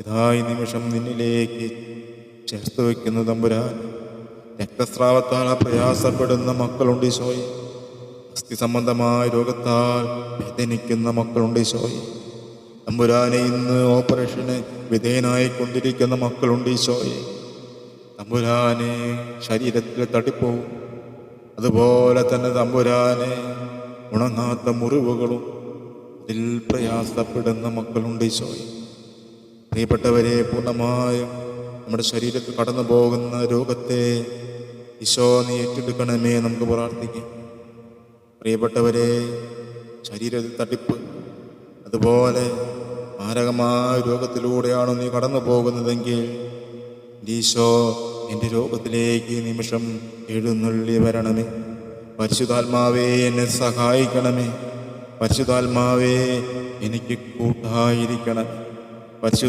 ഇതാ ഈ നിമിഷം നിന്നിലേക്ക് ചേർത്ത് വയ്ക്കുന്ന തമ്പുരാൻ. രക്തസ്രാവത്താൽ പ്രയാസപ്പെടുന്ന മക്കളുണ്ട് ഈശോയെ. അസ്ഥി സംബന്ധമായ രോഗത്താൽ വേദനിക്കുന്ന മക്കളുണ്ട് ഈശോയെ. തമ്പുരാനെ ഇന്ന് ഓപ്പറേഷന് വിധേയനായിക്കൊണ്ടിരിക്കുന്ന മക്കളുണ്ട് ഈശോയെ. തമ്പുരാനെ ശരീരത്തിൽ തടിപ്പവും അതുപോലെ തന്നെ തമ്പുരാനെ ഉണങ്ങാത്ത മുറിവുകളും. അതിൽ പ്രയാസപ്പെടുന്ന മക്കളുണ്ട് ഈശോയെ. പ്രിയപ്പെട്ടവരെ പൂർണമായും നമ്മുടെ ശരീരത്തിൽ കടന്നു പോകുന്ന രോഗത്തെ ഈശോ നീ ഏറ്റെടുക്കണമേ നമുക്ക് പ്രാർത്ഥിക്കാം. പ്രിയപ്പെട്ടവരെ ശരീരത്തിൽ തട്ടിപ്പ് അതുപോലെ മാരകമായ രോഗത്തിലൂടെയാണ് നീ കടന്നു പോകുന്നതെങ്കിൽ ഈശോ എന്റെ രോഗത്തിലേക്ക് നിമിഷം എഴുന്നള്ളി വരണമേ. പരിശുദ്ധാത്മാവേ എന്നെ സഹായിക്കണമേ. പരിശുദ്ധാത്മാവേ എനിക്ക് കൂട്ടായിരിക്കണം. പരിശുദ്ധ